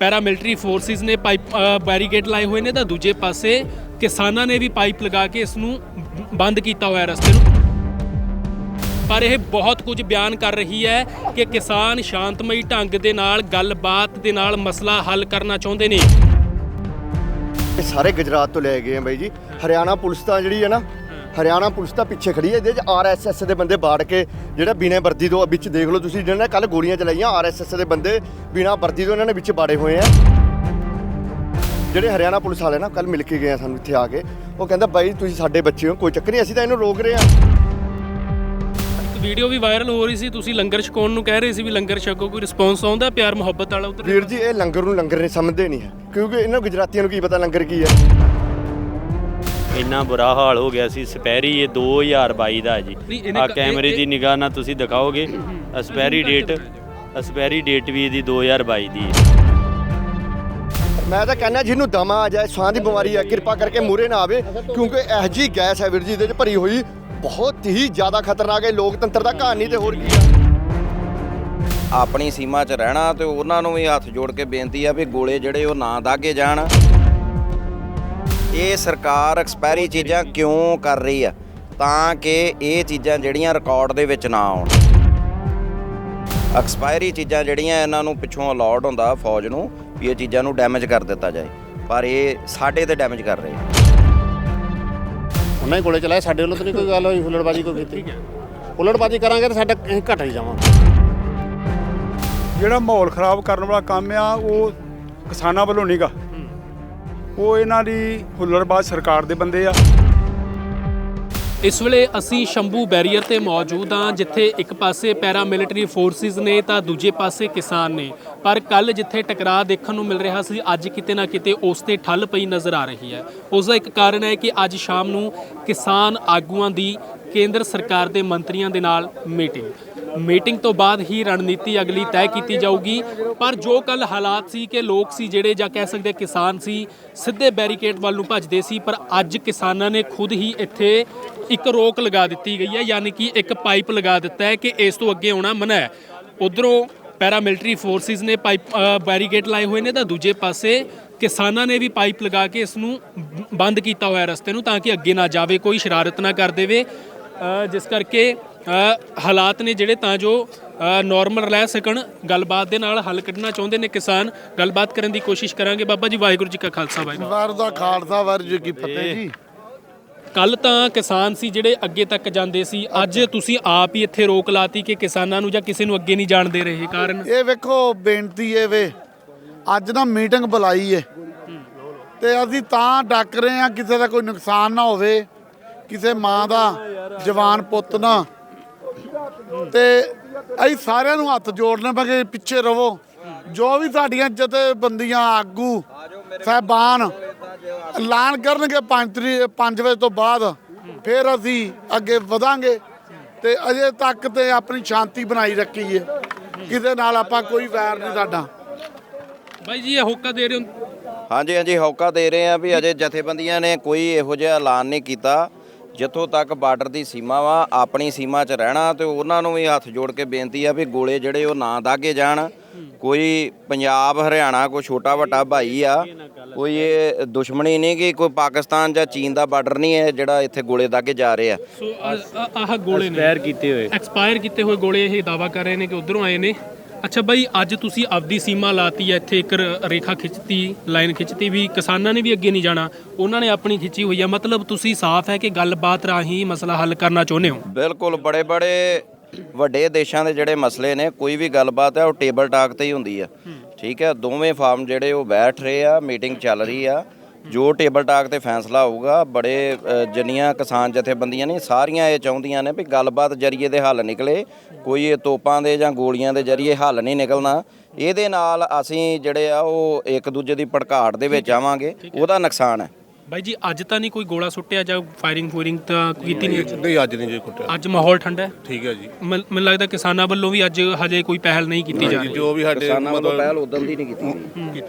Paramilitary forces ਨੇ pipe barricade ਲਾਏ ਹੋਏ ਨੇ, ਤਾਂ ਦੂਜੇ ਪਾਸੇ ਕਿਸਾਨਾਂ ਨੇ ਵੀ ਪਾਈਪ ਲਗਾ ਕੇ ਇਸ ਨੂੰ ਬੰਦ ਕੀਤਾ ਹੋਇਆ ਰਸਤੇ ਨੂੰ। ਪਰ ਇਹ ਬਹੁਤ ਕੁਝ ਬਿਆਨ ਕਰ ਰਹੀ ਹੈ ਕਿ ਕਿਸਾਨ ਸ਼ਾਂਤਮਈ ਢੰਗ ਦੇ ਨਾਲ ਗੱਲਬਾਤ ਦੇ ਨਾਲ ਮਸਲਾ ਹੱਲ ਕਰਨਾ ਚਾਹੁੰਦੇ ਨੇ। ਇਹ ਸਾਰੇ ਗੁਜਰਾਤ ਤੋਂ ਲੈ ਗਏ ਆ ਬਾਈ ਜੀ। ਹਰਿਆਣਾ ਪੁਲਿਸ ਤਾਂ ਜਿਹੜੀ ਹੈ ਨਾ ਹਰਿਆਣਾ ਪੁਲਿਸ ਤਾਂ ਪਿੱਛੇ ਖੜੀ ਹੈ। ਇਹਦੇ ਚ ਆਰਐਸਐਸ ਦੇ ਬੰਦੇ ਬਾੜ ਕੇ ਜਿਹੜਾ ਬਿਨਾਂ ਵਰਦੀ ਤੋਂ ਵਿੱਚ ਦੇਖ ਲਓ ਤੁਸੀਂ ਜਿਹਨਾਂ ਨੇ ਕੱਲ ਗੋਲੀਆਂ ਚਲਾਈਆਂ ਆਰਐਸਐਸ ਦੇ ਬੰਦੇ ਬਿਨਾਂ ਵਰਦੀ ਤੋਂ ਇਹਨਾਂ ਨੇ ਵਿੱਚ ਬਾੜੇ ਹੋਏ ਆ। ਜਿਹੜੇ ਹਰਿਆਣਾ ਪੁਲਿਸ ਵਾਲੇ ਨਾ ਕੱਲ ਮਿਲ ਕੇ ਗਏ ਆ ਸਾਨੂੰ ਇੱਥੇ ਆ ਕੇ ਉਹ ਕਹਿੰਦਾ ਬਾਈ ਤੁਸੀਂ ਸਾਡੇ ਬੱਚੇ ਹੋ ਕੋਈ ਚੱਕਰ ਨਹੀਂ ਅਸੀਂ ਤਾਂ ਇਹਨੂੰ ਰੋਕ ਰਹੇ ਆ। ਵੀਡੀਓ ਵੀ ਵਾਇਰਲ ਹੋ ਰਹੀ ਸੀ ਤੁਸੀਂ ਲੰਗਰ ਛਕਾਉਣ ਨੂੰ ਕਹਿ ਰਹੇ ਸੀ ਵੀ ਲੰਗਰ ਛਕੋ ਕੋਈ ਰਿਸਪੌਂਸ ਆਉਂਦਾ ਪਿਆਰ ਮੁਹੱਬਤ ਵਾਲਾ ਉਧਰ? ਵੀਰ ਜੀ ਇਹ ਲੰਗਰ ਨੂੰ ਲੰਗਰ ਨਹੀਂ ਸਮਝਦੇ ਨਹੀਂ ਹੈ ਕਿਉਂਕਿ ਇਹਨਾਂ ਗੁਜਰਾਤੀਆਂ ਨੂੰ ਕੀ ਪਤਾ ਲੰਗਰ ਕੀ ਹੈ। ਇੰਨਾ ਬੁਰਾ ਹਾਲ ਹੋ ਗਿਆ ਸੀ ਸਪੈਰੀ ਇਹ 2022 ਦਾ ਹੈ ਜੀ। ਆ ਕੈਮਰੇ ਦੀ ਨਿਗਾਹ ਨਾਲ ਤੁਸੀਂ ਦਿਖਾਓਗੇ ਐਕਸਪੈਰੀ ਡੇਟ ਐਕਸਪੈਰੀ ਡੇਟ ਵੀ ਇਹਦੀ 2022 ਦੀ ਹੈ। ਮੈਂ ਤਾਂ ਕਹਿੰਦਾ ਜਿਹਨੂੰ ਦਮਾ ਆ ਜਾਏ ਸਾਹ ਦੀ ਬਿਮਾਰੀ ਹੈ ਕਿਰਪਾ ਕਰਕੇ ਮੂਰੇ ਨਾ ਆਵੇ ਕਿਉਂਕਿ ਇਹ ਜੀ ਗੈਸ ਹੈ ਵੀਰ ਜੀ ਇਹਦੇ ਚ ਭਰੀ ਹੋਈ ਬਹੁਤ ਹੀ ਜ਼ਿਆਦਾ ਖਤਰਨਾਕ ਹੈ ਲੋਕਤੰਤਰ ਦਾ ਕਹਾਣੀ ਤੇ ਹੋਰ ਕੀ ਹੈ ਆਪਣੀ ਸੀਮਾ 'ਚ ਰਹਿਣਾ ਤੇ ਉਹਨਾਂ ਨੂੰ ਵੀ ਹੱਥ ਜੋੜ ਕੇ ਬੇਨਤੀ ਆ ਵੀ ਗੋਲੇ ਜਿਹੜੇ ਉਹ ਨਾ ਦਾਗੇ ਜਾਣ। ਇਹ ਸਰਕਾਰ ਐਕਸਪਾਇਰੀ ਚੀਜ਼ਾਂ ਕਿਉਂ ਕਰ ਰਹੀ ਆ ਤਾਂ ਕਿ ਇਹ ਚੀਜ਼ਾਂ ਜਿਹੜੀਆਂ ਰਿਕਾਰਡ ਦੇ ਵਿੱਚ ਨਾ ਆਉਣ। ਐਕਸਪਾਇਰੀ ਚੀਜ਼ਾਂ ਜਿਹੜੀਆਂ ਇਹਨਾਂ ਨੂੰ ਪਿੱਛੋਂ ਅਲਾਉਡ ਹੁੰਦਾ ਫੌਜ ਨੂੰ ਵੀ ਇਹ ਚੀਜ਼ਾਂ ਨੂੰ ਡੈਮੇਜ ਕਰ ਦਿੱਤਾ ਜਾਏ। ਪਰ ਇਹ ਸਾਡੇ ਤੇ ਡੈਮੇਜ ਕਰ ਰਹੇ ਆ। ਉਹਨਾਂ ਹੀ ਕੋਲੇ ਚਲਾਏ ਸਾਡੇ ਵੱਲੋਂ ਤਾਂ ਨਹੀਂ ਕੋਈ ਗੱਲ ਹੋਈ ਹੁੱਲੜਬਾਜੀ ਕੋਈ ਕੀਤੀ। ਹੁੱਲੜਬਾਜੀ ਕਰਾਂਗੇ ਤਾਂ ਸਾਡਾ ਅਸੀਂ ਘਟ ਹੀ ਜਾਵਾਂਗੇ। ਜਿਹੜਾ ਮਾਹੌਲ ਖਰਾਬ ਕਰਨ ਵਾਲਾ ਕੰਮ ਆ ਉਹ ਕਿਸਾਨਾਂ ਵੱਲੋਂ ਨਹੀਂਗਾ ਉਹ ਇਹਨਾਂ ਦੀ ਹੁੱਲੜਬਾਜ਼ ਸਰਕਾਰ ਦੇ ਬੰਦੇ ਆ। ਇਸ ਵੇਲੇ ਅਸੀਂ ਸ਼ੰਭੂ ਬੈਰੀਅਰ ਤੇ ਮੌਜੂਦ ਹਾਂ, ਜਿੱਥੇ ਇੱਕ ਪਾਸੇ ਪੈਰਾ ਮਿਲਟਰੀ ਫੋਰਸਿਸ ਨੇ ਤਾਂ ਦੂਜੇ ਪਾਸੇ ਕਿਸਾਨ ਨੇ। ਪਰ ਕੱਲ ਜਿੱਥੇ ਟਕਰਾਅ ਦੇਖਣ ਨੂੰ ਮਿਲ ਰਿਹਾ ਸੀ, ਅੱਜ ਕਿਤੇ ਨਾ ਕਿਤੇ ਉਸ ਤੇ ਠੱਲ ਪਈ ਨਜ਼ਰ ਆ ਰਹੀ ਹੈ। ਉਸ ਦਾ ਇੱਕ ਕਾਰਨ ਹੈ ਕਿ ਅੱਜ ਸ਼ਾਮ ਨੂੰ ਕਿਸਾਨ ਆਗੂਆਂ ਦੀ ਕੇਂਦਰ ਸਰਕਾਰ ਦੇ ਮੰਤਰੀਆਂ ਦੇ ਨਾਲ ਮੀਟਿੰਗ। ਮੀਟਿੰਗ ਤੋਂ ਬਾਅਦ ਹੀ ਰਣਨੀਤੀ ਅਗਲੀ ਤੈਅ ਕੀਤੀ ਜਾਊਗੀ। ਪਰ ਜੋ ਕੱਲ ਹਾਲਾਤ ਸੀ ਕਿ ਲੋਕ ਸੀ ਜਿਹੜੇ ਜਾਂ ਕਹਿ ਸਕਦੇ ਕਿਸਾਨ ਸੀ ਸਿੱਧੇ ਬੈਰੀਕੇਡ ਵੱਲ ਨੂੰ ਭੱਜਦੇ ਸੀ ਪਰ ਅੱਜ ਕਿਸਾਨਾਂ ਨੇ ਖੁਦ ਹੀ ਇੱਥੇ ਇੱਕ ਰੋਕ ਲਗਾ ਦਿੱਤੀ ਗਈ ਹੈ ਯਾਨੀ ਕਿ ਇੱਕ ਪਾਈਪ ਲਗਾ ਦਿੱਤਾ ਹੈ ਕਿ ਇਸ ਤੋਂ ਅੱਗੇ ਆਉਣਾ ਮਨਾ ਹੈ। ਉਧਰੋਂ ਪੈਰਾਮਿਲਟਰੀ ਫੋਰਸਿਸ ਨੇ ਪਾਈਪ ਅ, ਬੈਰੀਕੇਡ ਲਾਏ ਹੋਏ ਨੇ ਤਾਂ ਦੂਜੇ ਪਾਸੇ ਕਿਸਾਨਾਂ ਨੇ ਵੀ ਪਾਈਪ ਲਗਾ ਕੇ ਇਸ ਨੂੰ ਬੰਦ ਕੀਤਾ ਹੋਇਆ ਰਸਤੇ ਨੂੰ ਤਾਂ ਕਿ ਅੱਗੇ ਨਾ ਜਾਵੇ ਕੋਈ ਸ਼ਰਾਰਤ ਨਾ ਕਰ ਦੇਵੇ। ਜਿਸ ਕਰਕੇ ਹਾਲਾਤ ਨੇ ਜਿਹੜੇ ਤਾਂ ਜੋ ਨਾਰਮਲ ਰਹਿ ਸਕਣ। ਗੱਲਬਾਤ ਦੇ ਨਾਲ ਹੱਲ ਕੱਢਣਾ ਚਾਹੁੰਦੇ ਨੇ ਕਿਸਾਨ। ਗੱਲਬਾਤ ਕਰਨ ਦੀ ਕੋਸ਼ਿਸ਼ ਕਰਾਂਗੇ। ਬਾਬਾ ਜੀ ਵਾਹਿਗੁਰੂ ਜੀ ਕਾ ਖਾਲਸਾ ਵਾਹਿਗੁਰੂ। ਵਾਰ ਦਾ ਖਾਲਸਾ ਵਾਰ ਜੀ ਕੀ ਫਤਿਹ ਜੀ। ਕੱਲ ਤਾਂ ਕਿਸਾਨ ਸੀ ਜਿਹੜੇ ਅੱਗੇ ਤੱਕ ਜਾਂਦੇ ਸੀ। ਅੱਜ ਤੁਸੀਂ ਆਪ ਹੀ ਇੱਥੇ ਰੋਕ ਲਾਤੀ ਕਿ ਕਿਸਾਨਾਂ ਨੂੰ ਜਾਂ ਕਿਸੇ ਨੂੰ ਅੱਗੇ ਨਹੀਂ ਜਾਣ ਦੇ ਰਹੇ ਕਾਰਨ। ਇਹ ਵੇਖੋ ਬੇਨਤੀ ਏ ਵੇ ਅੱਜ ਨਾ ਮੀਟਿੰਗ ਬੁਲਾਈ ਏ। ਤੇ ਅਸੀਂ ਤਾਂ ਡੱਕ ਰਹੇ ਆ ਕਿਸੇ ਦਾ ਕੋਈ ਨੁਕਸਾਨ ਨਾ ਹੋਵੇ ਕਿਸੇ ਮਾਂ ਦਾ ਜਵਾਨ ਪੁੱਤ ਨਾ। ਤੇ ਅਸੀਂ ਸਾਰਿਆਂ ਨੂੰ ਹੱਥ ਜੋੜਨੇ ਪਗੇ ਪਿੱਛੇ ਰਵੋ। ਜੋ ਵੀ ਸਾਡੀਆਂ ਜਥੇਬੰਦੀਆਂ ਆਗੂ ਸਹਿਬਾਨ ਐਲਾਨ ਕਰਨਗੇ 5 ਤਰੀਕ 5 ਵਜੇ ਤੋਂ ਬਾਅਦ ਫਿਰ ਅਸੀਂ ਅੱਗੇ ਵਧਾਂਗੇ ਤੇ ਅਜੇ ਤੱਕ ਤੇ ਆਪਣੀ ਸ਼ਾਂਤੀ ਬਣਾਈ ਰੱਖੀ ਏ ਕਿਸੇ ਨਾਲ ਆਪਾਂ ਕੋਈ ਵੈਰ ਨਹੀਂ ਸਾਡਾ। ਬਾਈ ਜੀ ਇਹ ਹੋਕਾ ਦੇ ਰਹੇ ਹੋ? ਹਾਂਜੀ ਹਾਂਜੀ ਹੌਕਾ ਦੇ ਰਹੇ ਆ ਵੀ ਅਜੇ ਜਥੇਬੰਦੀਆਂ ਨੇ ਕੋਈ ਇਹੋ ਜਿਹਾ ਐਲਾਨ ਨਹੀਂ ਕੀਤਾ। ਜਿੱਥੋਂ ਤੱਕ ਬਾਰਡਰ ਦੀ ਸੀਮਾ ਵਾ ਆਪਣੀ ਸੀਮਾ 'ਚ ਰਹਿਣਾ ਤੇ ਉਹਨਾਂ ਨੂੰ ਵੀ ਹੱਥ ਜੋੜ ਕੇ ਬੇਨਤੀ ਆ ਵੀ ਗੋਲੇ ਜਿਹੜੇ ਉਹ ਨਾ ਦਾਗੇ ਜਾਣ। ਕੋਈ ਪੰਜਾਬ ਹਰਿਆਣਾ ਕੋਈ ਛੋਟਾ ਵੱਡਾ ਭਾਈ ਆ ਕੋਈ ਇਹ ਦੁਸ਼ਮਣੀ ਨਹੀਂ ਕਿ ਕੋਈ ਪਾਕਿਸਤਾਨ ਜਾਂ ਚੀਨ ਦਾ ਬਾਰਡਰ ਨਹੀਂ ਹੈ ਜਿਹੜਾ ਇੱਥੇ ਗੋਲੇ ਦਾਗੇ ਜਾ ਰਹੇ ਆ। ਸੋ ਆਹ- ਗੋਲੇ ਨੇ ਪੈਰ ਕੀਤੇ ਹੋਏ। ਐਕਸਪਾਇਰ ਕੀਤੇ ਹੋਏ ਗੋਲੇ ਇਹ ਦਾਵਾ ਕਰ ਰਹੇ ਨੇ ਕਿ ਉਧਰੋਂ ਆਏ ਨੇ। ਅੱਛਾ ਬਾਈ ਅੱਜ ਤੁਸੀਂ ਆਪਦੀ ਸੀਮਾ ਲਾਤੀ ਹੈ ਇੱਥੇ ਇੱਕ ਰ- ਰੇਖਾ ਖਿੱਚਤੀ ਲਾਈਨ ਖਿੱਚਤੀ ਵੀ ਕਿਸਾਨਾਂ ਨੇ ਵੀ ਅੱਗੇ ਨਹੀਂ ਜਾਣਾ ਉਹਨਾਂ ਨੇ ਆਪਣੀ ਖਿੱਚੀ ਹੋਈ ਹੈ। ਮਤਲਬ ਤੁਸੀਂ ਸਾਫ਼ ਹੈ ਕਿ ਗੱਲਬਾਤ ਰਾਹੀਂ ਮਸਲਾ ਹੱਲ ਕਰਨਾ ਚਾਹੁੰਦੇ ਹੋ? ਬਿਲਕੁਲ ਬੜੇ ਬੜੇ ਵੱਡੇ ਦੇਸ਼ਾਂ ਦੇ ਜਿਹੜੇ ਮਸਲੇ ਨੇ ਕੋਈ ਵੀ ਗੱਲਬਾਤ ਹੈ ਉਹ ਟੇਬਲ ਟਾਕ ਤੇ ਹੀ ਹੁੰਦੀ ਆ ਠੀਕ ਹੈ ਦੋਵੇਂ ਫਾਰਮ ਜਿਹੜੇ ਉਹ ਬੈਠ ਰਹੇ ਆ ਮੀਟਿੰਗ ਚੱਲ ਰਹੀ ਆ। ਜੋ ਟੇਬਲ ਟਾਕ ਤੇ ਫੈਸਲਾ ਹੋਊਗਾ ਬੜੇ ਜਿੰਨੀਆਂ ਕਿਸਾਨ ਜਥੇਬੰਦੀਆਂ ਨੇ ਸਾਰੀਆਂ ਇਹ ਚਾਹੁੰਦੀਆਂ ਨੇ ਵੀ ਗੱਲਬਾਤ ਜਰੀਏ ਦੇ ਹੱਲ ਨਿਕਲੇ। ਕੋਈ ਇਹ ਤੋਪਾਂ ਦੇ ਜਾਂ ਗੋਲੀਆਂ ਦੇ ਜਰੀਏ ਹੱਲ ਨਹੀਂ ਨਿਕਲਣਾ। ਇਹਦੇ ਨਾਲ ਅਸੀਂ ਜਿਹੜੇ ਆ ਉਹ ਇੱਕ ਦੂਜੇ ਦੀ ਭੜਕਾਟ ਦੇ ਵਿੱਚ ਆਵਾਂਗੇ। ਉਹਦਾ ਨੁਕਸਾਨ ਹੈ। ਬਾਈ ਜੀ ਅੱਜ ਤਾਂ ਨਹੀਂ ਕੋਈ ਗੋਲਾ ਸੁੱਟਿਆ ਜਾਂ ਫਾਇਰਿੰਗ ਫੂਰਿੰਗ ਤਾਂ ਕੀਤੀ ਨਹੀਂ? ਨਹੀਂ ਅੱਜ ਨਹੀਂ ਜੀ ਕੁੱਟਿਆ। ਅੱਜ ਮਾਹੌਲ ਠੰਡਾ ਹੈ? ਠੀਕ ਹੈ ਜੀ। ਮੈਨ- ਮੈਨੂੰ ਲੱਗਦਾ ਕਿਸਾਨਾਂ ਵੱਲੋਂ ਵੀ ਅੱਜ ਹਜੇ ਕੋਈ ਪਹਿਲ ਨਹੀਂ ਕੀਤੀ ਜਾ ਰਹੀ। ਜੋ ਵੀ ਸਾਡੇ ਕਿਸਾਨਾਂ ਵੱਲੋਂ ਪਹਿਲ ਉਦੋਂ ਦੀ ਨਹੀਂ ਕੀਤੀ। ਗਈ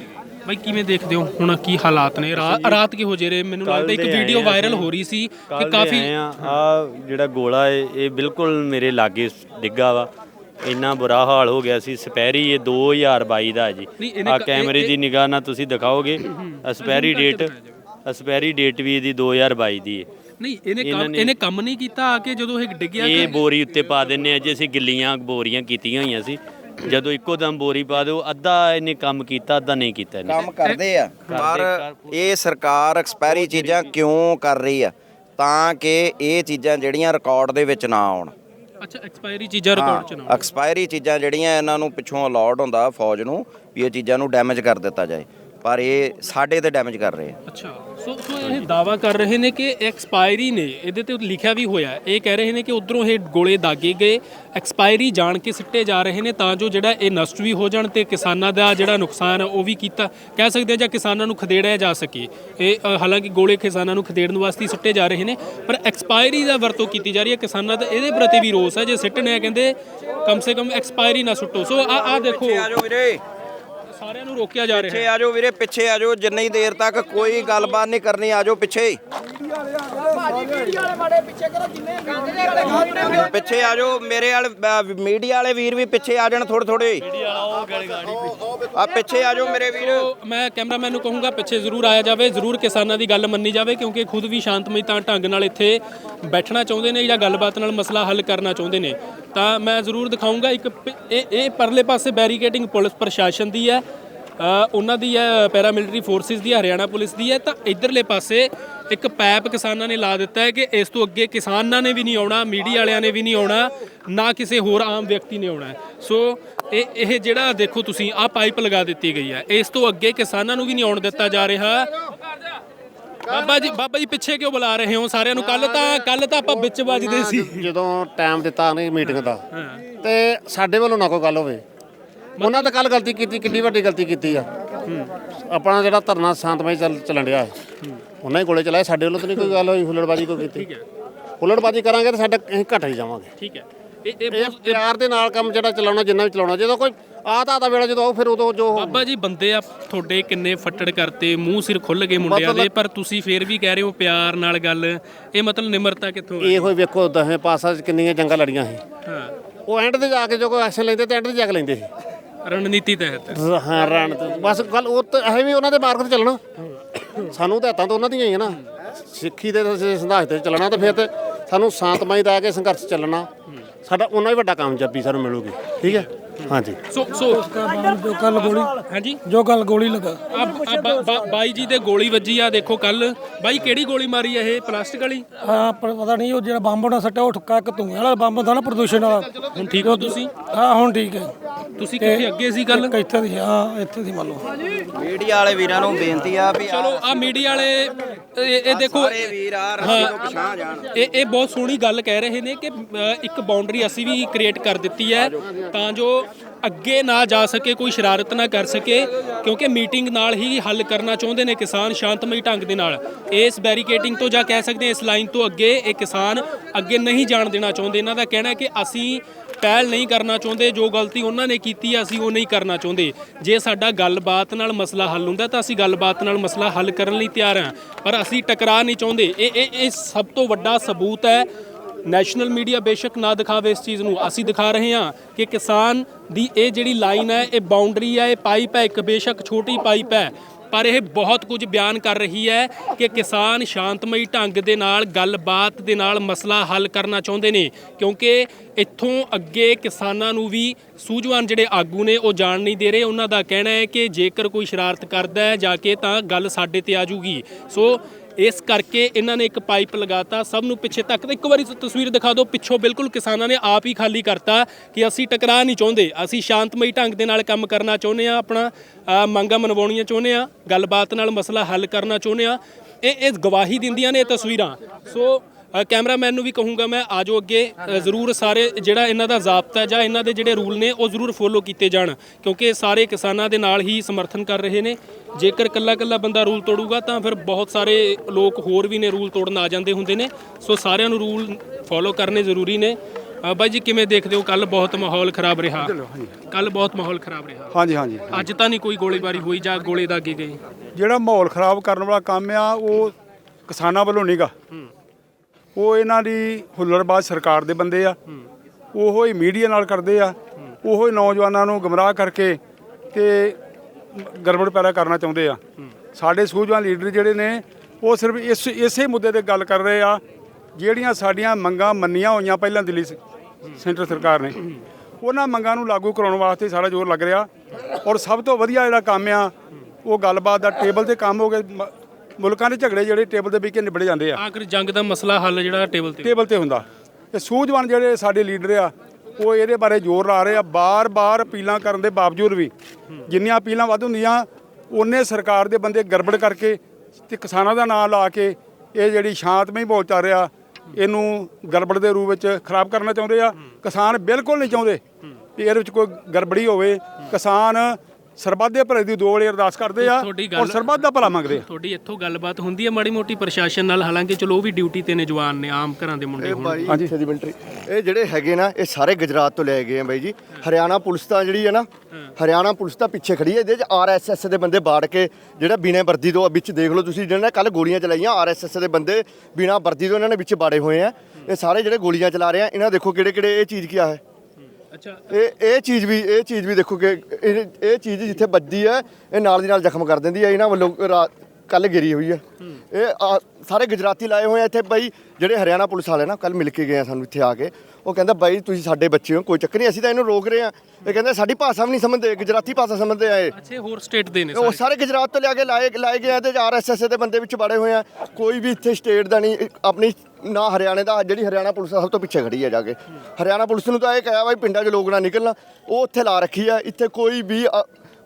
ਬਾਈ ਕਿਵੇਂ ਦੇਖਦੇ ਹੋ? ਹੁਣ ਕੀ ਹਾਲਾਤ ਨੇ? ਰਾ- ਰਾਤ ਕਿਹੋ ਜਿਹੇ ਰਹੇ? ਮੈਨੂੰ ਲੱਗਦਾ ਇੱਕ ਵੀਡੀਓ ਵਾਇਰਲ। ਹੋ ਰਹੀ ਸੀ ਕਿ ਕਾਫੀ ਆ। ਜਿਹੜਾ ਗੋਲਾ ਹੈ ਇਹ ਬਿਲਕੁਲ ਮੇਰੇ ਲਾਗੇ ਡਿੱਗਾ ਵਾ। ਇੰਨਾ ਬੁਰਾ ਹਾਲ ਹੋ ਗਿਆ ਸੀ। ਸਪੈਰੀ ਇਹ 2022 ਦਾ ਜੀ। ਨਹੀਂ, ਇਹਨੇ ਆ ਕ- ਕੈਮਰੇ ਦੀ ਨਿਗਾਹ ਨਾਲ ਤੁਸੀਂ ਦਿਖਾਓਗੇ। ਐਕਸਪਾਇਰੀ ਡੇਟ ਐਕਸਪਾਇਰੀ ਡੇਟ ਵੀ ਇਹਦੀ 2022 ਦੀ ਹੈ ਨਹੀਂ ਇਹਨੇ ਇਹਨਾਂ ਕੰਮ ਨੇ- ਇਹਨੇ ਕੰਮ ਨਹੀਂ ਕੀਤਾ ਆ ਕੇ ਜਦੋਂ ਇਹ ਡਿੱਗਿਆ ਇਹ ਬੋਰੀ ਉੱਤੇ ਪਾ ਦਿੰਨੇ ਆ ਜੇ। ਅਸੀਂ ਗਿੱਲੀਆਂ ਬੋਰੀਆਂ ਕੀਤੀਆਂ ਹੋਈਆਂ ਸੀ। ਜਦੋਂ ਇੱਕੋ ਦਮ ਬੋਰੀ ਪਾ ਦਿਓ ਅੱਧਾ ਇਹਨੇ ਕੰਮ ਕੀਤਾ ਅੱਧਾ ਨਹੀਂ ਕੀਤਾ ਇਹਨੇ। ਕੰਮ ਕਰਦੇ ਆ। ਪਰ ਇਹ ਸਰਕਾਰ ਐਕਸਪਾਇਰੀ ਚੀਜ਼ਾਂ ਕਿਉਂ ਕਰ ਰਹੀ ਆ? ਤਾਂ ਕਿ ਇਹ ਚੀਜ਼ਾਂ ਜਿਹੜੀਆਂ ਰਿਕਾਰਡ ਦੇ ਵਿੱਚ ਨਾ ਆਉਣ। ਅੱਛਾ ਐਕਸਪਾਇਰੀ ਚੀਜ਼ਾਂ ਰਿਕਾਰਡ ਚ ਨਾ ਐਕਸਪਾਇਰੀ ਚੀਜ਼ਾਂ ਜਿਹੜੀਆਂ ਇਹਨਾਂ ਨੂੰ ਪਿੱਛੋਂ ਅਲਾਉਡ ਹੁੰਦਾ ਫੌਜ ਨੂੰ ਵੀ ਇਹ ਚੀਜ਼ਾਂ ਨੂੰ ਡੈਮੇਜ ਕਰ ਦਿੱਤਾ ਜਾਏ। ਪਰ ਇਹ ਸਾਡੇ ਤੇ ਡੈਮੇਜ ਕਰ ਰਹੇ ਆ। ਅੱਛਾ। ਸੋ ਸੋ ਇਹ ਦਾਵਾ ਕਰ ਰਹੇ ਨੇ ਕਿ ਐਕਸਪਾਇਰੀ ਨੇ ਇਹਦੇ ਤੇ ਲਿਖਿਆ ਵੀ ਹੋਇਆ ਹੈ। ਇਹ ਕਹਿ ਰਹੇ ਨੇ ਕਿ ਉਧਰੋਂ ਇਹ ਗੋਲੇ ਦਾਗੇ ਗਏ ਐਕਸਪਾਇਰੀ ਜਾਣ ਕੇ ਸਿੱਟੇ ਜਾ ਰਹੇ ਨੇ ਤਾਂ ਜੋ ਜਿਹੜਾ ਇਹ ਨਸ਼ਟ ਵੀ ਹੋ ਜਾਣ ਤੇ ਕਿਸਾਨਾਂ ਦਾ ਜਿਹੜਾ ਨੁਕਸਾਨ ਹੈ ਉਹ ਵੀ ਕੀਤਾ। ਕਹਿ ਸਕਦੇ ਹਾਂ ਜਾਂ ਕਿਸਾਨਾਂ ਨੂੰ ਖਦੇੜਿਆ ਜਾ ਸਕੇ। ਇਹ ਅ, ਹਾਲਾਂਕਿ ਗੋਲੇ ਕਿਸਾਨਾਂ ਨੂੰ ਖਦੇੜਨ ਵਾਸਤੇ ਹੀ ਸਿੱਟੇ ਜਾ ਰਹੇ ਨੇ ਪਰ ਐਕਸਪਾਇਰੀ ਦਾ ਵਰਤੋਂ ਕੀਤੀ ਜਾ ਰਹੀ ਹੈ। ਕਿਸਾਨਾਂ ਦਾ ਇਹਦੇ ਪ੍ਰਤੀ ਵੀ ਰੋਸ ਹੈ। ਜੇ ਸਿੱਟਣੇ ਆ ਕਹਿੰਦੇ ਕਮ ਸੇ ਕਮ ਐਕਸਪਾਇਰੀ ਨਾ ਸੁੱਟੋ। ਸੋ ਆ ਆ ਦੇਖੋ। ਆਜੋ ਵੀਰੇ। ਸਾਰਿਆਂ ਨੂੰ ਰੋਕਿਆ ਜਾ ਰਿਹਾ ਪਿੱਛੇ ਹੈ। ਆਜੋ ਵੀਰੇ ਪਿੱਛੇ ਆਜੋ ਜਿੰਨੀ ਦੇਰ ਤੱਕ ਕੋਈ ਗੱਲਬਾਤ ਨਹੀਂ ਕਰਨੀ ਆਜੋ ਪਿੱਛੇ ਪਿੱਛੇ ਆਜੋ ਮੇਰੇ ਵਾਲੇ ਮੀਡੀਆ ਵਾਲੇ ਵੀਰ ਵੀ ਪਿੱਛੇ ਆ ਜਾਣ ਥੋੜੇ ਥੋੜੇ ਆ ਪਿੱਛੇ ਆਜੋ ਮੇਰੇ ਵੀਰ। ਮੈਂ ਕੈਮਰਾਮੈਨ ਨੂੰ ਕਹੂੰਗਾ ਪਿੱਛੇ ਜ਼ਰੂਰ ਆਇਆ ਜਾਵੇ ਜ਼ਰੂਰ ਕਿਸਾਨਾਂ ਦੀ ਗੱਲ ਮੰਨੀ ਜਾਵੇ ਕਿਉਂਕਿ ਖੁਦ ਵੀ ਸ਼ਾਂਤਮਈ ਤਾਂ ਢੰਗ ਨਾਲ ਇੱਥੇ ਬੈਠਣਾ ਚਾਹੁੰਦੇ ਨੇ ਜਾਂ ਗੱਲਬਾਤ ਨਾਲ ਮਸਲਾ ਹੱਲ ਕਰਨਾ ਚਾਹੁੰਦੇ ਨੇ। ਤਾਂ ਮੈਂ ਜ਼ਰੂਰ ਦਿਖਾਊਂਗਾ ਇੱਕ ਇਹ ਇਹ ਪਰਲੇ ਪਾਸੇ ਬੈਰੀਕੇਡਿੰਗ ਪੁਲਿਸ ਪ੍ਰਸ਼ਾਸਨ ਦੀ ਹੈ। ਉਹਨਾਂ ਦੀ ਹੈ ਪੈਰਾਮਿਲਟਰੀ ਫੋਰਸਿਸ ਦੀ ਹਰਿਆਣਾ ਪੁਲਿਸ ਦੀ ਹੈ ਤਾਂ ਇਧਰਲੇ ਪਾਸੇ ਇੱਕ ਪੈਪ ਕਿਸਾਨਾਂ ਨੇ ਲਾ ਦਿੱਤਾ ਹੈ ਕਿ ਇਸ ਤੋਂ ਅੱਗੇ ਕਿਸਾਨਾਂ ਨੇ ਵੀ ਨਹੀਂ ਆਉਣਾ ਮੀਡੀਆ ਵਾਲਿਆਂ ਨੇ ਵੀ ਨਹੀਂ ਆਉਣਾ ਨਾ ਕਿਸੇ ਹੋਰ ਆਮ ਵਿਅਕਤੀ ਨੇ ਆਉਣਾ। ਸੋ ਇਹ ਇਹ ਜਿਹੜਾ ਦੇਖੋ ਤੁਸੀਂ ਆਹ ਪਾਈਪ ਲਗਾ ਦਿੱਤੀ ਗਈ ਹੈ। ਇਸ ਤੋਂ ਅੱਗੇ ਕਿਸਾਨਾਂ ਨੂੰ ਵੀ ਨਹੀਂ ਆਉਣ ਦਿੱਤਾ ਜਾ ਰਿਹਾ। ਬਾਬਾ ਜੀ ਬਾਬਾ ਜੀ ਪਿੱਛੇ ਕਿਉਂ ਬੁਲਾ ਰਹੇ ਹੋ? ਸਾਰਿਆਂ ਨੂੰ ਕੱਲ ਤਾਂ ਕੱਲ ਤਾਂ ਆਪਾਂ ਵਿੱਚ ਵੱਜਦੇ ਸੀ। ਜਦੋਂ ਟਾਈਮ ਦਿੱਤਾ ਨੇ ਮੀਟਿੰਗ ਦਾ ਤੇ ਸਾਡੇ ਵੱਲੋਂ ਨਾ ਕੋਈ ਗੱਲ ਹੋਵੇ। ਉਹਨਾਂ ਤਾਂ ਕੱਲ ਗਲਤੀ ਕੀਤੀ ਕਿੰਨੀ ਵੱਡੀ ਗਲਤੀ ਕੀਤੀ ਆ। ਆਪਣਾ ਜਿਹੜਾ ਧਰਨਾ ਸ਼ਾਂਤਮਈ ਚੱਲ ਚੱਲਣ ਰਿਹਾ ਹੈ। ਉਹਨਾਂ ਹੀ ਗੋਲੇ ਚਲਾਏ ਸਾਡੇ ਵੱਲੋਂ ਤਾਂ ਨਹੀਂ ਕੋਈ ਗੱਲ ਹੋਈ ਹੁੱਲੜਬਾਜੀ ਕੋਈ ਕੀਤੀ। ਹੁੱਲੜਬਾਜੀ ਕਰਾਂਗੇ ਤਾਂ ਸਾਡਾ ਅਸੀਂ ਘਟ ਹੀ ਜਾਵਾਂਗੇ। ਠੀਕ ਹੈ। ਇਹ ਪਿਆਰ ਦੇ ਨਾਲ ਕੰਮ ਜਿਹੜਾ ਚਲਾਉਣਾ ਜਿੰਨਾ ਵੀ ਚਲਾਉਣਾ ਜਦੋਂ ਕੋਈ ਆ ਤਾਂ ਆਦਾ ਵੇਲਾ ਜਦੋਂ ਆਊ ਫਿਰ ਉਦੋਂ ਜੋ ਬਾਬਾ ਜੀ ਬੰਦੇ ਆ ਤੁਹਾਡੇ ਕਿੰਨੇ ਫੱਟੜ ਕਰਤੇ ਮੂੰਹ ਸਿਰ ਖੁੱਲ ਗਏ ਮੁੰਡਿਆਂ ਦੇ ਪਰ ਤੁਸੀਂ ਫੇਰ ਵੀ ਕਹਿ ਰਹੇ ਹੋ ਪਿਆਰ ਨਾਲ ਗੱਲ। ਇਹ ਮਤਲਬ ਨਿਮਰਤਾ ਕਿੱਥੋਂ ਇਹੋ ਹੀ ਵੇਖੋ ਦਵੇਂ ਪਾਸਾ ਚ ਕਿੰਨੀਆਂ ਜੰਗਾਂ ਲੜੀਆਂ ਸੀ। ਹਾਂ। ਉਹ ਐਂਡ ਤੇ ਜਾ ਕੇ ਜੋ ਕੋਈ ਐਕਸ਼ਨ ਲੈਂਦੇ ਤੇ ਐਂਡ ਤੇ ਜਾ ਕੇ ਲੈਂਦੇ ਸੀ। ਰਣਨੀਤੀ ਤਹਿਤ। ਰ- ਹਾਂ, ਰਣ ਤੇ। ਬਸ ਗੱਲ ਉਹ ਤਾਂ ਅਸੀਂ ਵੀ ਉਹਨਾਂ ਦੇ ਮਾਰਗ ਤੇ ਚੱਲਣਾ। ਸਾਨੂੰ ਤਾਂ ਹੱਥਾਂ ਤਾਂ ਉਹਨਾਂ ਦੀਆਂ ਹੀ ਆ ਨਾ। ਸਿੱਖੀ ਦੇ ਸੰਘਰਸ਼ ਤੇ ਚੱਲਣਾ ਤੇ ਫਿਰ ਤੇ ਸਾਨੂੰ ਸ਼ਾਂਤਮਈ ਦਾ ਕੇ ਸੰਘਰਸ਼ ਚੱਲਣਾ। ਸਾਡਾ ਉਹਨਾਂ ਹੀ ਵੱਡਾ ਕਾਮਯਾਬੀ ਸਾਨੂੰ ਮਿਲੂਗੀ। ਠੀਕ ਹੈ? ਹਾਂਜੀ। ਸੋ ਸੋ ਜੋ ਕੱਲ ਗੋਲੀ ਹਾਂਜੀ। ਜੋ ਕੱਲ ਗੋਲੀ ਲਗਾ। ਆ ਆ ਬਾ- ਬਾ- ਬਾਈ ਜੀ ਦੇ ਗੋਲੀ ਵੱਜੀ ਆ ਦੇਖੋ ਕੱਲ। ਬਾਈ ਕਿਹੜੀ ਗੋਲੀ ਮਾਰੀ ਆ ਇਹ? ਪਲਾਸਟਿਕ ਵਾਲੀ? ਹਾਂ ਪਰ ਪਤਾ ਨਹੀਂ ਉਹ ਜਿਹੜਾ ਬੰਬ ਉਹਨਾਂ ਸੱਟਿਆ ਉਹ ਠੁੱਕਾ ਇੱਕ ਧੂਏ ਵਾਲਾ ਬੰਬ ਹੁੰਦਾ ਨਾ ਪ੍ਰਦੂਸ਼ਣ ਵਾਲਾ। ਹੁਣ ਠੀਕ ਹੋ ਤੁਸੀਂ? ਹਾਂ ਹੁਣ ਠੀਕ ਹੈ। ਤੁਸੀਂ ਕਿੱਥੇ ਅੱਗੇ ਸੀ ਕੱਲ? ਇੱਕ ਇੱਥੇ ਦੀ ਹਾਂ ਇੱਥੇ ਦੀ ਮੰਨ ਲਓ। ਮੀਡੀਆ ਵਾਲੇ ਵੀਰਾਂ ਨੂੰ ਬੇਨਤੀ ਆ ਵੀ ਚਲੋ ਆ ਮੀਡੀਆ ਵਾਲੇ ਇਹ ਇਹ ਦੇਖੋ ਸਾਰੇ ਵੀਰ ਆ ਰੱਸੀ ਤੋਂ ਪਛਾਣ ਜਾਣ। ਇਹ ਇਹ ਬਹੁਤ ਸੋਹਣੀ ਗੱਲ ਕਹਿ ਰਹੇ ਨੇ ਕਿ ਅ, ਇੱਕ ਬਾਉਂਡਰੀ ਅਸੀਂ ਵੀ ਕ੍ਰੀਏਟ ਕਰ ਦਿੱਤੀ ਹੈ। ਤਾਂ ਜੋ ਅੱਗੇ ਨਾ ਜਾ ਸਕੇ, ਕੋਈ ਸ਼ਰਾਰਤ ਨਾ ਕਰ ਸਕੇ, ਕਿਉਂਕਿ ਮੀਟਿੰਗ ਨਾਲ ਹੀ ਹੱਲ ਕਰਨਾ ਚਾਹੁੰਦੇ ਨੇ ਕਿਸਾਨ ਸ਼ਾਂਤਮਈ ਢੰਗ ਦੇ ਨਾਲ। ਇਸ ਬੈਰੀਕੇਡਿੰਗ ਤੋਂ ਜਾਂ ਕਹਿ ਸਕਦੇ ਹਾਂ, ਇਸ ਲਾਈਨ ਤੋਂ ਅੱਗੇ ਇਹ ਕਿਸਾਨ ਅੱਗੇ ਨਹੀਂ ਜਾਣ ਦੇਣਾ ਚਾਹੁੰਦੇ। ਇਹਨਾਂ ਦਾ ਕਹਿਣਾ ਹੈ ਕਿ ਅਸੀਂ ਪਹਿਲ ਨਹੀਂ ਕਰਨਾ ਚਾਹੁੰਦੇ, ਜੋ ਗਲਤੀ ਉਹਨਾਂ ਨੇ ਕੀਤੀ ਹੈ ਅਸੀਂ ਉਹ ਨਹੀਂ ਕਰਨਾ ਚਾਹੁੰਦੇ। ਜੇ ਸਾਡਾ ਗੱਲਬਾਤ ਨਾਲ ਮਸਲਾ ਹੱਲ ਹੁੰਦਾ ਤਾਂ ਅਸੀਂ ਗੱਲਬਾਤ ਨਾਲ ਮਸਲਾ ਹੱਲ ਕਰਨ ਲਈ ਤਿਆਰ ਹਾਂ, ਪਰ ਅਸੀਂ ਟਕਰਾਅ ਨਹੀਂ ਚਾਹੁੰਦੇ। ਇਹ ਇਹ ਸਭ ਤੋਂ ਵੱਡਾ ਸਬੂਤ ਹੈ ਨੈਸ਼ਨਲ ਮੀਡੀਆ ਬੇਸ਼ੱਕ ਨਾ ਦਿਖਾਵੇ ਇਸ ਚੀਜ਼ ਨੂੰ। ਅਸੀਂ ਦਿਖਾ ਰਹੇ ਹਾਂ ਕਿ ਕਿਸਾਨ ਦੀ ਇਹ ਜਿਹੜੀ ਲਾਈਨ ਹੈ, ਇਹ ਬਾਉਂਡਰੀ ਹੈ, ਇਹ ਪਾਈਪ ਹੈ, ਇੱਕ ਬੇਸ਼ੱਕ ਛੋਟੀ ਪਾਈਪ ਹੈ। ਪਰ ਇਹ ਬਹੁਤ ਕੁਝ ਬਿਆਨ ਕਰ ਰਹੀ ਹੈ ਕਿ ਕਿਸਾਨ ਸ਼ਾਂਤਮਈ ਢੰਗ ਦੇ ਨਾਲ ਗੱਲਬਾਤ ਦੇ ਨਾਲ ਮਸਲਾ ਹੱਲ ਕਰਨਾ ਚਾਹੁੰਦੇ ਨੇ। ਕਿਉਂਕਿ ਇੱਥੋਂ ਅੱਗੇ ਕਿਸਾਨਾਂ ਨੂੰ ਵੀ ਸੂਝਵਾਨ ਜਿਹੜੇ ਆਗੂ ਨੇ, ਉਹ ਜਾਣ ਨਹੀਂ ਦੇ ਰਹੇ। ਉਹਨਾਂ ਦਾ ਕਹਿਣਾ ਹੈ ਕਿ ਜੇਕਰ ਕੋਈ ਸ਼ਰਾਰਤ ਕਰਦਾ ਹੈ, ਜਾ ਕੇ ਤਾਂ ਗੱਲ ਸਾਡੇ ਤੇ ਆ ਜੂਗੀ ਸੋ ਇਸ ਕਰਕੇ ਇਹਨਾਂ ਨੇ ਇੱਕ ਪਾਈਪ ਲਗਾਤਾ, ਸਭ ਨੂੰ ਪਿੱਛੇ ਤੱਕ ਇੱਕ ਵਾਰੀ ਤਸਵੀਰ ਦਿਖਾ ਦਿਓ, ਪਿੱਛੋਂ ਬਿਲਕੁਲ ਕਿਸਾਨਾਂ ਨੇ ਆਪ ਹੀ ਖਾਲੀ ਕਰਤਾ ਕਿ ਅਸੀਂ ਟਕਰਾਅ ਨਹੀਂ ਚਾਹੁੰਦੇ, ਅਸੀਂ ਸ਼ਾਂਤਮਈ ਢੰਗ ਦੇ ਨਾਲ ਕੰਮ ਕਰਨਾ ਚਾਹੁੰਦੇ ਆ ਆਪਣਾ ਮੰਗਾਂ ਮਨਵਾਉਣੀਆਂ ਚਾਹੁੰਦੇ ਆ ਗੱਲਬਾਤ ਨਾਲ ਮਸਲਾ ਹੱਲ ਕਰਨਾ ਚਾਹੁੰਦੇ ਆ ਇਹ ਇਹ ਗਵਾਹੀ ਦਿੰਦੀਆਂ ਨੇ ਇਹ ਤਸਵੀਰਾਂ। ਸੋ ਕੈਮਰਾਮੈਨ ਨੂੰ ਵੀ ਕਹੂੰਗਾ ਮੈਂ ਆਜੋ ਅੱਗੇ ਅ, ਜ਼ਰੂਰ ਸਾਰੇ ਜਿਹੜਾ ਇਹਨਾਂ ਦਾ ਜ਼ਾਬਤਾ ਜਾਂ ਇਹਨਾਂ ਦੇ ਜਿਹੜੇ ਰੂਲ ਨੇ ਉਹ ਜ਼ਰੂਰ ਫੋਲੋ ਕੀਤੇ ਜਾਣ। ਕਿਉਂਕਿ ਇਹ ਸਾਰੇ ਕਿਸਾਨਾਂ ਦੇ ਨਾਲ ਹੀ ਸਮਰਥਨ ਕਰ ਰਹੇ ਨੇ। ਜੇਕਰ ਕੱਲਾ ਕੱਲਾ ਬੰਦਾ ਰੂਲ ਤੋੜੂਗਾ ਤਾਂ ਫਿਰ ਬਹੁਤ ਸਾਰੇ ਲੋਕ ਹੋਰ ਵੀ ਨੇ ਰੂਲ ਤੋੜਨ ਆ ਜਾਂਦੇ ਹੁੰਦੇ ਨੇ। ਸੋ ਸਾਰਿਆਂ ਨੂੰ ਰੂਲ ਫੋਲੋ ਕਰਨੇ ਜ਼ਰੂਰੀ ਨੇ। ਬਾਈ ਜੀ ਕਿਵੇਂ ਦੇਖਦੇ ਹੋ? ਕੱਲ ਬਹੁਤ ਮਾਹੌਲ ਖਰਾਬ ਰਿਹਾ। ਕੱਲ ਬਹੁਤ ਮਾਹੌਲ ਖਰਾਬ ਰਿਹਾ। ਹਾਂਜੀ ਹਾਂਜੀ। ਅੱਜ ਤਾਂ ਨਹੀਂ ਕੋਈ ਗੋਲੀਬਾਰੀ ਹੋਈ ਜਾਂ ਗੋਲੇ ਦਾਗੇ ਗਏ? ਜਿਹੜਾ ਮਾਹੌਲ ਖਰਾਬ ਕਰਨ ਵਾਲਾ ਕੰਮ ਆ ਉਹ ਕਿਸਾਨਾਂ ਵੱਲੋਂ ਨਹੀਂਗਾ ਉਹ ਇਹਨਾਂ ਦੀ ਹੁੱਲੜਬਾਜ਼ ਸਰਕਾਰ ਦੇ ਬੰਦੇ ਆ। ਉਹੋ ਹੀ ਮੀਡੀਆ ਨਾਲ ਕਰਦੇ ਆ। ਉਹੋ ਹੀ ਨੌਜਵਾਨਾਂ ਨੂੰ ਗਮਰਾਹ ਕਰਕੇ ਤੇ ਗੜਬੜ ਪੈਦਾ ਕਰਨਾ ਚਾਹੁੰਦੇ ਆ। ਸਾਡੇ ਸੂਝਵਾਨ ਲੀਡਰ ਜਿਹੜੇ ਨੇ ਉਹ ਸਿਰਫ ਇਸ ਇਸੇ ਮੁੱਦੇ ਤੇ ਗੱਲ ਕਰ ਰਹੇ ਆ ਜਿਹੜੀਆਂ ਸਾਡੀਆਂ ਮੰਗਾਂ ਮੰਨੀਆਂ ਹੋਈਆਂ ਪਹਿਲਾਂ ਦਿੱਲੀ ਸੈਂਟਰ ਸਰਕਾਰ ਨੇ। ਉਹਨਾਂ ਮੰਗਾਂ ਨੂੰ ਲਾਗੂ ਕਰਾਉਣ ਵਾਸਤੇ ਸਾਰਾ ਜ਼ੋਰ ਲੱਗ ਰਿਹਾ। ਔਰ ਸਭ ਤੋਂ ਵਧੀਆ ਜਿਹੜਾ ਕੰਮ ਆ ਉਹ ਗੱਲਬਾਤ ਦਾ ਟੇਬਲ ਤੇ ਕੰਮ ਹੋ ਗਿਆ। ਮੁਲਕਾਂ ਦੇ ਝਗੜੇ ਜਿਹੜੇ ਟੇਬਲ ਤੇ ਬਹਿ ਕੇ ਨਿਬੜੇ ਜਾਂਦੇ ਆ। ਆਖਰ ਜੰਗ ਦਾ ਮਸਲਾ ਹੱਲ ਜਿਹੜਾ ਟੇਬਲ ਤੇ ਟੇਬਲ ਤੇ ਹੁੰਦਾ। ਤੇ ਸੂਝਵਾਨ ਜਿਹੜੇ ਸਾਡੇ ਲੀਡਰ ਆ ਉਹ ਇਹਦੇ ਬਾਰੇ ਜ਼ੋਰ ਲਾ ਰਹੇ ਆ ਬਾਰ-ਬਾਰ ਅਪੀਲਾਂ ਕਰਨ ਦੇ ਬਾਵਜੂਦ ਵੀ। ਜਿੰਨੀਆਂ ਅਪੀਲਾਂ ਵੱਧ ਹੁੰਦੀਆਂ ਉਹਨੇ ਸਰਕਾਰ ਦੇ ਬੰਦੇ ਗੜਬੜ ਕਰਕੇ ਤੇ ਕਿਸਾਨਾਂ ਦਾ ਨਾਂ ਲਾ ਕੇ ਇਹ ਜਿਹੜੀ ਸ਼ਾਂਤਮਈ ਬੋਲ ਚੱਲ ਰਿਹਾ ਇਹਨੂੰ ਗੜਬੜ ਦੇ ਰੂਪ ਵਿੱਚ ਖਰਾਬ ਕਰਨਾ ਚਾਹੁੰਦੇ ਆ। ਕਿਸਾਨ ਬਿਲਕੁਲ ਨਹੀਂ ਚਾਹੁੰਦੇ ਕਿ ਇਹਦੇ ਵਿੱਚ ਕੋਈ ਗੜਬੜੀ ਹੋਵੇ। ਕਿਸਾਨ ਸਰਬੱਤ ਦੇ ਭਲੇ ਦੀ ਦੋ ਵੇਲੇ ਅਰਦਾਸ ਕਰਦੇ ਆ ਤੁਹਾਡੀ ਗੱਲ- ਔਰ ਸਰਬੱਤ ਦਾ ਭਲਾ ਮੰਗਦੇ ਆ। ਤੁਹਾਡੀ ਇੱਥੋਂ ਗੱਲਬਾਤ ਹੁੰਦੀ ਹੈ ਮਾੜੀ ਮੋਟੀ ਪ੍ਰਸ਼ਾਸਨ ਨਾਲ ਹਾਲਾਂਕਿ ਚਲੋ ਉਹ ਵੀ ਡਿਊਟੀ ਤੇ ਨੇ ਜਵਾਨ ਨੇ ਆਮ ਘਰਾਂ ਦੇ ਮੁੰਡੇ ਇਹ ਹੋਣ। ਬਾਈ ਇੱਥੇ ਦੀ ਮਿਲਟਰੀ। ਇਹ ਜਿਹੜੇ ਹੈਗੇ ਨਾ ਇਹ ਸਾਰੇ ਗੁਜਰਾਤ ਤੋਂ ਲੈ ਗਏ ਆ ਬਾਈ ਜੀ। ਹਰਿਆਣਾ ਪੁਲਿਸ ਤਾਂ ਜਿਹੜੀ ਹੈ ਨਾ ਹਰਿਆਣਾ ਪੁਲਿਸ ਤਾਂ ਪਿੱਛੇ ਖੜੀ ਹੈ ਇਹਦੇ ਚ ਆਰਐਸਐਸ ਦੇ ਬੰਦੇ ਬਾੜ ਕੇ ਜਿਹੜਾ ਬਿਨਾਂ ਵਰਦੀ ਤੋਂ ਵਿੱਚ ਦੇਖ ਲਓ ਤੁਸੀਂ ਜਿਹੜਾ ਕੱਲ ਗੋਲੀਆਂ ਚਲਾਈਆਂ ਆਰਐਸਐਸ ਦੇ ਬੰਦੇ ਬਿਨਾਂ ਵਰਦੀ ਤੋਂ ਇਹਨਾਂ ਨੇ ਵਿੱਚ ਬਾੜੇ ਹੋਏ ਆ। ਇਹ ਸਾਰੇ ਜਿਹੜੇ ਗੋਲੀਆਂ ਚਲਾ ਰਹੇ ਆ ਇਹਨਾਂ ਦੇਖੋ ਕਿਹੜੇ ਕਿਹੜੇ ਇਹ ਚੀਜ਼ ਕੀ ਹੈ ਇਹ ਇਹ ਚੀਜ਼ ਵੀ ਇਹ ਚੀਜ਼ ਵੀ ਦੇਖੋ ਕਿ ਇਹ ਇਹ ਚੀਜ਼ ਜਿੱਥੇ ਵੱਜਦੀ ਹੈ ਇਹ ਨਾਲ ਦੀ ਨਾਲ ਜ਼ਖਮ ਕਰ ਦਿੰਦੀ ਹੈ ਇਹਨਾਂ ਵੱਲੋਂ ਕੱਲ ਗਿਰੀ ਹੋਈ ਹੈ। ਇਹ ਸਾਰੇ ਗੁਜਰਾਤੀ ਲਾਏ ਹੋਏ ਆ ਇੱਥੇ ਬਾਈ ਜਿਹੜੇ ਹਰਿਆਣਾ ਪੁਲਿਸ ਵਾਲੇ ਨਾ ਕੱਲ ਮਿਲ ਕੇ ਗਏ ਆ ਸਾਨੂੰ ਇੱਥੇ ਆ ਕੇ। ਉਹ ਕਹਿੰਦਾ ਬਾਈ ਤੁਸੀਂ ਸਾਡੇ ਬੱਚੇ ਹੋ ਕੋਈ ਚੱਕਰ ਨਹੀਂ ਅਸੀਂ ਤਾਂ ਇਹਨੂੰ ਰੋਕ ਰਹੇ ਆ। ਇਹ ਕਹਿੰਦਾ ਸਾਡੀ ਭਾਸ਼ਾ ਵੀ ਨਹੀਂ ਸਮਝਦੇ ਗੁਜਰਾਤੀ ਭਾਸ਼ਾ ਸਮਝਦੇ ਆ ਇਹ। ਅੱਛਾ ਹੋਰ ਸਟੇਟ ਦੇ ਨੇ ਉਹ ਸਾਰੇ। ਗੁਜਰਾਤ ਤੋਂ ਲਿਆ ਕੇ ਲਾਏ ਲਾਏ ਗਏ ਆ ਤੇ ਆਰਐਸਐਸ ਦੇ ਬੰਦੇ ਵਿੱਚ ਬੜੇ ਹੋਏ ਆ। ਕੋਈ ਵੀ ਇੱਥੇ ਸਟੇਟ ਦਾ ਨਹੀਂ ਆਪਣੀ ਨਾ ਹਰਿਆਣੇ ਦਾ ਜਿਹੜੀ ਹਰਿਆਣਾ ਪੁਲਿਸ ਸਭ ਤੋਂ ਪਿੱਛੇ ਖੜੀ ਹੈ ਜਾ ਕੇ। ਹਰਿਆਣਾ ਪੁਲਿਸ ਨੂੰ ਤਾਂ ਇਹ ਕਿਹਾ ਬਾਈ ਪਿੰਡਾਂ 'ਚ ਲੋਕ ਨਾ ਨਿਕਲਣਾ। ਉਹ ਉੱਥੇ ਲਾ ਰੱਖੀ ਆ। ਇੱਥੇ ਕੋਈ ਵੀ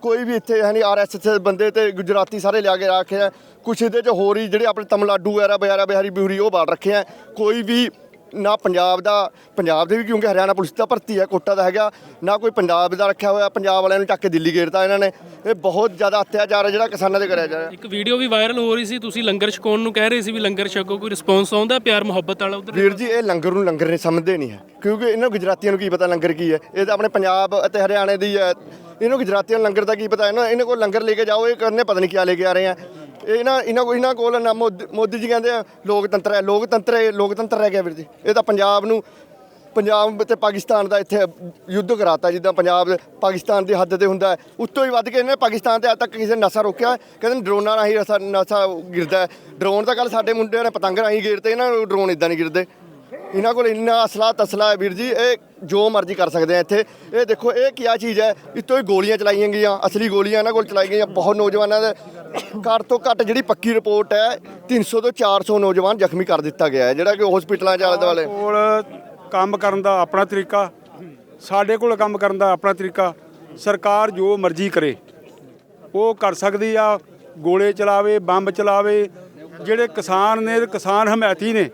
ਕੋਈ ਵੀ ਇੱਥੇ ਹੈ ਨਹੀਂ ਆਰਐਸਐਸ ਦੇ ਬੰਦੇ ਤੇ ਗੁਜਰਾਤੀ ਸਾਰੇ ਲਿਆ ਕੇ ਰੱਖੇ ਆ। ਕੁਛ ਇਹਦੇ 'ਚ ਹੋਰ ਹੀ ਜਿਹੜੇ ਆਪਣੇ ਤਮਿਲਨਾਡੂ ਵਗੈਰਾ, ਬਿਹਾਰਾ ਬਿਹਾਰੀ ਬਿਹੂਰੀ ਉਹ ਬਾੜ ਰੱਖੇ ਆ। ਕੋਈ ਵੀ ਨਾ ਪੰਜਾਬ ਦਾ ਪੰਜਾਬ ਦੇ ਵੀ ਕਿਉਂਕਿ ਹਰਿਆਣਾ ਪੁਲਿਸ ਦਾ ਭਰਤੀ ਹੈ ਕੋਟਾ ਦਾ ਹੈਗਾ ਨਾ ਕੋਈ ਪੰਜਾਬ ਦਾ ਰੱਖਿਆ ਹੋਇਆ ਪੰਜਾਬ ਵਾਲਿਆਂ ਨੂੰ ਚੱਕ ਕੇ ਦਿੱਲੀ ਗੇਰਤਾ ਇਹਨਾਂ ਨੇ। ਇਹ ਬਹੁਤ ਜ਼ਿਆਦਾ ਅਤਿਆਚਾਰ ਹੈ ਜਿਹੜਾ ਕਿਸਾਨਾਂ ਦੇ ਕਰਿਆ ਜਾ ਰਿਹਾ। ਇੱਕ ਵੀਡੀਓ ਵੀ ਵਾਇਰਲ ਹੋ ਰਹੀ ਸੀ ਤੁਸੀਂ ਲੰਗਰ ਛਕਾਉਣ ਨੂੰ ਕਹਿ ਰਹੇ ਸੀ ਵੀ ਲੰਗਰ ਛਕੋ ਕੋਈ ਰਿਸਪੌਂਸ ਆਉਂਦਾ ਪਿਆਰ ਮੁਹੱਬਤ ਵਾਲਾ ਉਧਰ? ਵੀਰ ਜੀ ਇਹ ਲੰਗਰ ਨੂੰ ਲੰਗਰ ਨਹੀਂ ਸਮਝਦੇ ਨਹੀਂ ਹੈ ਕਿਉਂਕਿ ਇਹਨਾਂ ਗੁਜਰਾਤੀਆਂ ਨੂੰ ਕੀ ਪਤਾ ਲੰਗਰ ਕੀ ਹੈ? ਇਹ ਤਾਂ ਆਪਣੇ ਪੰਜਾਬ ਅਤੇ ਹਰਿਆਣੇ ਦੀ ਹੈ। ਇਹਨੂੰ ਗੁਜਰਾਤੀਆਂ ਨੂੰ ਲੰਗਰ ਦਾ ਕੀ ਪਤਾ ਇਹਨਾਂ ਇਹਨਾਂ ਕੋਲ ਲੰਗਰ ਲੈ ਕੇ ਜਾਓ ਇਹ ਕਰਨੇ ਪਤਾ ਨਹੀਂ ਕੀ ਲੈ ਕੇ ਆ ਰਹੇ ਆ। ਇਹ ਨਾ, ਇਹਨਾਂ ਕੋਲ ਇਹਨਾਂ ਕੋਲ ਨਾ ਮੋਦੀ ਮੋਦੀ ਜੀ ਕਹਿੰਦੇ ਆ, ਲੋਕਤੰਤਰ ਹੈ ਲੋਕਤੰਤਰ ਹੈ, ਲੋਕਤੰਤਰ ਰਹਿ ਗਿਆ ਵੀਰ ਜੀ। ਇਹ ਤਾਂ ਪੰਜਾਬ ਨੂੰ, ਪੰਜਾਬ ਤੇ ਪਾਕਿਸਤਾਨ ਦਾ ਇੱਥੇ ਯੁੱਧ ਕਰਾਤਾ, ਜਿੱਦਾਂ ਪੰਜਾਬ ਦੇ ਪਾਕਿਸਤਾਨ ਦੀ ਹੱਦ ਤੇ ਹੁੰਦਾ ਹੈ। ਉੱਤੋਂ ਹੀ ਵੱਧ ਕੇ ਇਹਨੇ ਪਾਕਿਸਤਾਨ ਤੇ ਅੱਜ ਤੱਕ ਕਿਸੇ ਨੇ ਨਸ਼ਾ ਰੋਕਿਆ ਕਹਿੰਦੇ ਡਰੋਨਾਂ ਰਾਹੀਂ ਨਸ਼ਾ ਨਸ਼ਾ ਗਿਰਦਾ ਹੈ। ਡਰੋਨ ਤਾਂ ਕੱਲ ਸਾਡੇ ਮੁੰਡਿਆਂ ਨੇ ਪਤੰਗ ਰਾਹੀਂ ਗਿਰਤੇ, ਇਹਨਾਂ ਨੂੰ ਡਰੋਨ ਇਦਾਂ ਨਹੀਂ ਗਿਰਦੇ। ਇਹਨਾਂ ਕੋਲ ਇੰਨਾ ਅਸਲਾ ਤਸਲਾ ਹੈ ਵੀਰ ਜੀ, ਇਹ ਜੋ ਮਰਜ਼ੀ ਕਰ ਸਕਦੇ ਆ ਇੱਥੇ। ਇਹ ਦੇਖੋ, ਇਹ ਕੀ ਚੀਜ਼ ਹੈ? ਇੱਥੋਂ ਹੀ ਗੋਲੀਆਂ ਚਲਾਈਆਂ ਗਈਆਂ, ਅਸਲੀ ਗੋਲੀਆਂ ਇਹਨਾਂ ਕੋਲ ਚਲਾਈ ਗਈਆਂ, ਬਹੁਤ ਨੌਜਵਾਨਾਂ ਦੇ ਘੱਟ ਤੋਂ ਘੱਟ ਜਿਹੜੀ ਪੱਕੀ ਰਿਪੋਰਟ ਹੈ 300 ਤੋਂ 400 ਨੌਜਵਾਨ ਜ਼ਖਮੀ ਕਰ ਦਿੱਤਾ ਗਿਆ ਹੈ, ਜਿਹੜਾ ਕਿ ਹਸਪੀਟਲਾਂ ਚ ਆਲੇ ਦੁਆਲੇ ਕੋਲ ਕੰਮ ਕਰਨ ਦਾ ਆਪਣਾ ਤਰੀਕਾ, ਸਾਡੇ ਕੋਲ ਕੰਮ ਕਰਨ ਦਾ ਆਪਣਾ ਤਰੀਕਾ, ਸਰਕਾਰ ਜੋ ਮਰਜ਼ੀ ਕਰੇ, ਉਹ ਕਰ ਸਕਦੀ ਆ, ਗੋਲੇ ਚਲਾਵੇ, ਬੰਬ ਚਲਾਵੇ, ਜਿਹੜੇ ਕਿਸਾਨ ਨੇ ਕਿਸਾਨ ਹਮਾਇਤੀ ਨੇ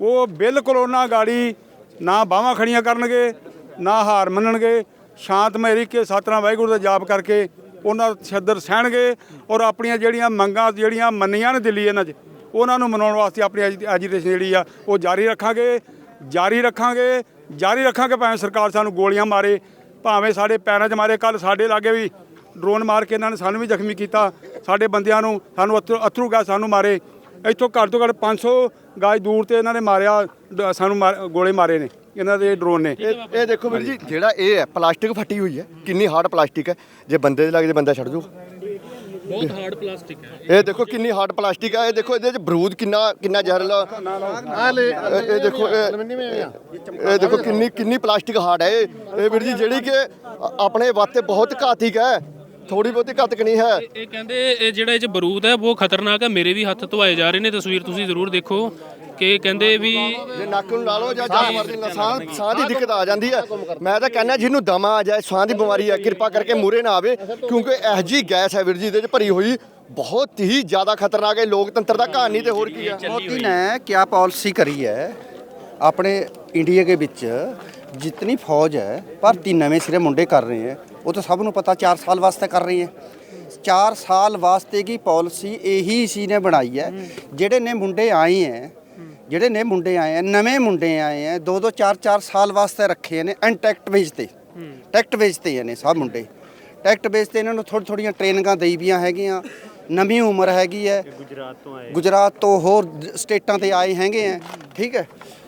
ਉਹ ਬਿਲਕੁਲ ਉਹਨਾਂ ਗਾੜੀ ਨਾ ਬਾਹਾਂ ਖੜੀਆਂ ਕਰਨਗੇ, ਨਾ ਹਾਰ ਮੰਨਣਗੇ। ਸ਼ਾਂਤਮਈ ਕੇ ਸਤਨਾਮ ਵਾਹਿਗੁਰੂ ਦਾ ਜਾਪ ਕਰਕੇ ਉਹਨਾਂ ਦਾ ਛੱਦਰ ਸਹਿਣਗੇ ਔਰ ਆਪਣੀਆਂ ਜਿਹੜੀਆਂ ਮੰਗਾਂ, ਜਿਹੜੀਆਂ ਮੰਨੀਆਂ ਨੇ ਦਿੱਲੀ ਇਹਨਾਂ 'ਚ, ਉਹਨਾਂ ਨੂੰ ਮਨਾਉਣ ਵਾਸਤੇ ਆਪਣੀ ਐਜੀਟੇਸ਼ਨ ਜਿਹੜੀ ਆ, ਉਹ ਜਾਰੀ ਰੱਖਾਂਗੇ। ਜਾਰੀ ਰੱਖਾਂਗੇ ਜਾਰੀ ਰੱਖਾਂਗੇ ਭਾਵੇਂ ਸਰਕਾਰ ਸਾਨੂੰ ਗੋਲੀਆਂ ਮਾਰੇ, ਭਾਵੇਂ ਸਾਡੇ ਪੈਰਾਂ 'ਚ ਮਾਰੇ। ਕੱਲ ਸਾਡੇ ਲਾਗੇ ਵੀ ਡਰੋਨ ਮਾਰ ਕੇ ਇਹਨਾਂ ਨੇ ਸਾਨੂੰ ਵੀ ਜ਼ਖਮੀ ਕੀਤਾ। ਸਾਡੇ ਬੰਦਿਆਂ ਨੂੰ ਸਾਨੂੰ ਅਥਰੂ ਅਥਰੂ ਗੈਸ ਸਾਨੂੰ ਮਾਰੇ। ਇੱਥੋਂ ਘੱਟ ਤੋਂ ਘੱਟ 500 ਗਾਜ ਦੂਰ ਤੇ ਇਹਨਾਂ ਨੇ ਮਾਰਿਆ ਸਾਨੂੰ ਗੋਲੇ ਮਾਰੇ ਨੇ ਇਹਨਾਂ ਦੇ ਡਰੋਨ ਨੇ। ਇਹ ਦੇਖੋ ਵੀਰ ਜੀ ਜਿਹੜਾ ਇਹ ਹੈ ਪਲਾਸਟਿਕ ਫਟੀ ਹੋਈ ਹੈ ਕਿੰਨੀ ਹਾਰਡ ਪਲਾਸਟਿਕ ਹੈ। ਜੇ ਬੰਦੇ ਦੇ ਲੱਗਦੇ ਬੰਦਾ ਛੱਡ ਜੂ। ਬਹੁਤ ਹਾਰਡ ਪਲਾਸਟਿਕ ਹੈ। ਇਹ ਦੇਖੋ ਕਿੰਨੀ ਹਾਰਡ ਪਲਾਸਟਿਕ ਹੈ ਇਹ ਦੇਖੋ ਇਹਦੇ ਚ ਬਰੂਦ ਕਿੰਨਾ ਕਿੰਨਾ ਜ਼ਹਿਰੀਲਾ। ਇਹ ਇਹ ਦੇਖੋ ਇਹ ਦੇਖੋ ਕਿੰਨੀ ਕਿੰਨੀ ਪਲਾਸਟਿਕ ਹਾਰਡ ਹੈ। ਇਹ ਵੀਰ ਜੀ ਜਿਹੜੀ ਕਿ ਆਪਣੇ ਵਾਸਤੇ ਬਹੁਤ ਘਾਤਕ ਹੈ। ਥੋੜੀ ਬਹੁਤੀ ਘਾਤਕ ਨਹੀਂ ਹੈ? ਇਹ ਕਹਿੰਦੇ ਇਹ ਜਿਹੜਾ ਇਹ ਚ ਬਰੂਦ ਹੈ ਉਹ ਖਤਰਨਾਕ ਹੈ। ਮੇਰੇ ਵੀ ਹੱਥ ਧਵਾਏ ਜਾ ਰਹੇ ਨੇ ਤਸਵੀਰ ਤੁਸੀਂ ਜ਼ਰੂਰ ਦੇਖੋ ਕਿ ਕਹਿੰਦੇ ਵੀ ਜੇ ਨੱਕ ਨੂੰ ਲਾ ਲਓ ਜਾਂ ਜਾਂ ਮਰਦੇ ਨਾਲ ਸਾਹ ਸਾਹ ਦੀ ਦਿੱਕਤ ਆ ਜਾਂਦੀ ਹੈ। ਮੈਂ ਤਾਂ ਕਹਿੰਦਾ ਜਿਹਨੂੰ ਦਮਾ ਆ ਜਾਏ ਸਾਹ ਦੀ ਬਿਮਾਰੀ ਹੈ ਕਿਰਪਾ ਕਰਕੇ ਮੂਰੇ ਨਾ ਆਵੇ ਕਿਉਂਕਿ ਇਹ ਜੀ ਗੈਸ ਹੈ ਵੀਰ ਜੀ ਇਹਦੇ ਚ ਭਰੀ ਹੋਈ ਬਹੁਤ ਹੀ ਜ਼ਿਆਦਾ ਖਤਰਨਾਕ ਹੈ। ਲੋਕਤੰਤਰ ਦਾ ਕਹਾਣੀ ਤੇ ਹੋਰ ਕੀ ਹੈ ਮੋਦੀ ਨੇ ਕੀ ਪਾਲਿਸੀ ਕਰੀ ਹੈ? ਆਪਣੇ ਇੰਡੀਆ ਦੇ ਵਿੱਚ ਜਿਤਨੀ ਫੌਜ ਹੈ ਭਰਤੀ ਨਵੇਂ ਸਿਰੇ ਮੁੰਡੇ ਕਰ ਰਹੇ ਹੈ। ਉਹ ਤਾਂ ਸਭ ਨੂੰ ਪਤਾ 4 ਸਾਲ ਵਾਸਤੇ ਕਰ ਰਹੇ ਹੈ। 4 ਸਾਲ ਵਾਸਤੇ ਕੀ ਪਾਲਿਸੀ ਇਹੀ ਸੀ ਨੇ ਬਣਾਈ ਹੈ ਜਿਹੜੇ ਨੇ ਮੁੰਡੇ ਆਏ ਹੈ ਜਿਹੜੇ ਨੇ ਮੁੰਡੇ ਆਏ ਹੈ ਨਵੇਂ ਮੁੰਡੇ ਆਏ ਹੈ ਦੋ ਦੋ ਚਾਰ ਚਾਰ ਸਾਲ ਵਾਸਤੇ ਰੱਖੇ ਨੇ ਅਨਟੈਕਟ ਬੇਸ ਤੇ। ਟੈਕਟ ਬੇਸ ਤੇ ਨੇ ਸਭ ਮੁੰਡੇ। ਟੈਕਟ ਬੇਸ ਤੇ ਇਹਨਾਂ ਨੂੰ ਥੋੜੀ ਥੋੜੀਆਂ ਟ੍ਰੇਨਿੰਗਾਂ ਦੇਈ ਵੀਆਂ ਹੈਗੀਆਂ ਨਵੀਂ ਉਮਰ ਹੈਗੀ ਹੈ। ਗੁਜਰਾਤ ਤੋਂ ਆਏ। ਗੁਜਰਾਤ ਤੋਂ ਹੋਰ ਸਟੇਟਾਂ ਤੇ ਆਏ ਹੈਗੇ ਆ ਠੀਕ ਹੈ।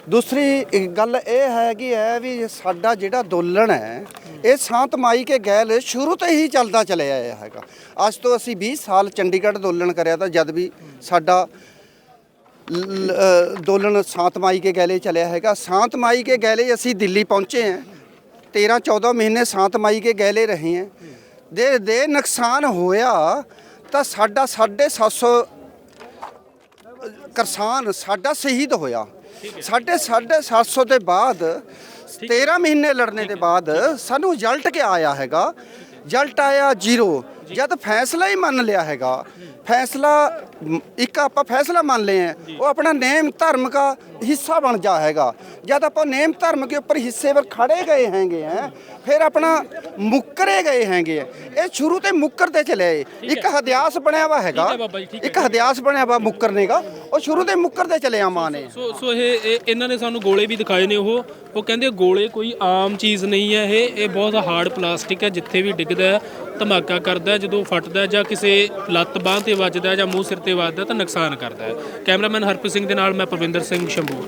ਦੂਸਰੀ ਗੱਲ ਇਹ ਹੈਗੀ ਹੈ ਵੀ ਸਾਡਾ ਜਿਹੜਾ ਅੰਦੋਲਨ ਹੈ ਇਹ ਸ਼ਾਂਤ ਮਾਈ ਕੇ ਗੈਲ ਸ਼ੁਰੂ ਤੋਂ ਹੀ ਚੱਲਦਾ ਚਲਿਆ ਆਇਆ ਹੈਗਾ। ਅੱਜ ਤੋਂ ਅਸੀਂ 20 ਸਾਲ ਚੰਡੀਗੜ੍ਹ ਅੰਦੋਲਨ ਕਰਿਆ ਤਾਂ ਜਦ ਵੀ ਸਾਡਾ ਅੰਦੋਲਨ ਅ, ਦੋਲਣ ਸ਼ਾਂਤਮਾਈ ਕੇ ਗੈਲੇ ਚਲਿਆ ਹੈਗਾ। ਸ਼ਾਂਤਮਾਈ ਕੇ ਗੈਲੇ ਅਸੀਂ ਦਿੱਲੀ ਪਹੁੰਚੇ ਹਾਂ। 13 14 ਮਹੀਨੇ ਸ਼ਾਂਤਮਾਈ ਕੇ ਗੈਲੇ ਰਹੇ ਹਾਂ। ਦੇ ਦੇ ਨੁਕਸਾਨ ਹੋਇਆ ਤਾਂ ਸਾਡਾ 750 ਕਿਸਾਨ ਸਾਡਾ ਸ਼ਹੀਦ ਹੋਇਆ। ਸਾਡੇ 750 ਦੇ ਬਾਅਦ 13 ਮਹੀਨੇ ਲੜਨੇ ਦੇ ਬਾਅਦ ਸਾਨੂੰ ਰਿਜ਼ਲਟ ਕੀ ਆਇਆ ਹੈਗਾ। ਰਿਜ਼ਲਟ ਆਇਆ ਜ਼ੀਰੋ। ਜਦ ਫੈਸਲਾ ਹੀ ਮੰਨ ਲਿਆ ਹੈਗਾ ਫੈਸਲਾ ਮ, ਇੱਕ ਆਪਾਂ ਫੈਸਲਾ ਮੰਨ ਲਿਆ ਹੈ, ਉਹ ਆਪਣਾ ਨੇਮ ਧਰਮ ਦਾ ਹਿੱਸਾ ਬਣ ਜਾ ਹੈਗਾ ਜਦ ਆਪਾਂ ਨੇਮ ਧਰਮ के ऊपर हिस्से पर खड़े गए हैंगे हैं ਫਿਰ ਆਪਣਾ ਮੁੱਕਰੇ ਗਏ ਹੈਗੇ ਆ। ਇਹ ਸ਼ੁਰੂ ਤੇ ਮੁੱਕਰਦੇ ਚਲੇ ਆਏ ਇੱਕ ਹਦਿਆਸ ਬਣਿਆ ਵਾ ਹੈਗਾ ਠੀਕ ਹੈ ਬਾਬਾ ਜੀ, ਠੀਕ ਹੈ। ਇੱਕ ਹਦਿਆਸ ਬਣਿਆ ਵਾ ਮੁੱਕਰਨੇ ਦਾ ਉਹ ਸ਼ੁਰੂ ਤੇ ਮੁੱਕਰਦੇ ਚਲੇ ਆ ਮਾਂ ਨੇ ਸੋ ਸੋ ਇਹ ਇਹ- ਇਹਨਾਂ ਨੇ ਸਾਨੂੰ ਗੋਲੇ ਵੀ ਦਿਖਾਏ ਨੇ ਉਹ ਉਹ ਕਹਿੰਦੇ ਗੋਲੇ ਕੋਈ ਆਮ ਚੀਜ਼ ਨਹੀਂ ਹੈ ਇਹ ਇਹ ਬਹੁਤ ਹਾਰਡ ਪਲਾਸਟਿਕ ਹੈ ਜਿੱਥੇ ਵੀ ਡਿੱਗਦਾ ਹੈ ਧਮਾਕਾ ਕਰਦਾ ਹੈ ਜਦੋਂ ਫਟਦਾ ਹੈ ਜਾਂ ਕਿਸੇ ਲੱਤ ਬਾਹ ਤੇ ਵੱਜਦਾ ਜਾਂ ਮੂੰਹ ਸਿਰ ਤੇ ਵੱਜਦਾ ਤਾਂ ਨੁਕਸਾਨ ਕਰਦਾ ਹੈ। ਕੈਮਰਾਮੈਨ ਹਰਪ੍ਰੀਤ ਸਿੰਘ ਦੇ ਨਾਲ ਮੈਂ ਪਰਵਿੰਦਰ ਸਿੰਘ ਸ਼ੰਭੂ।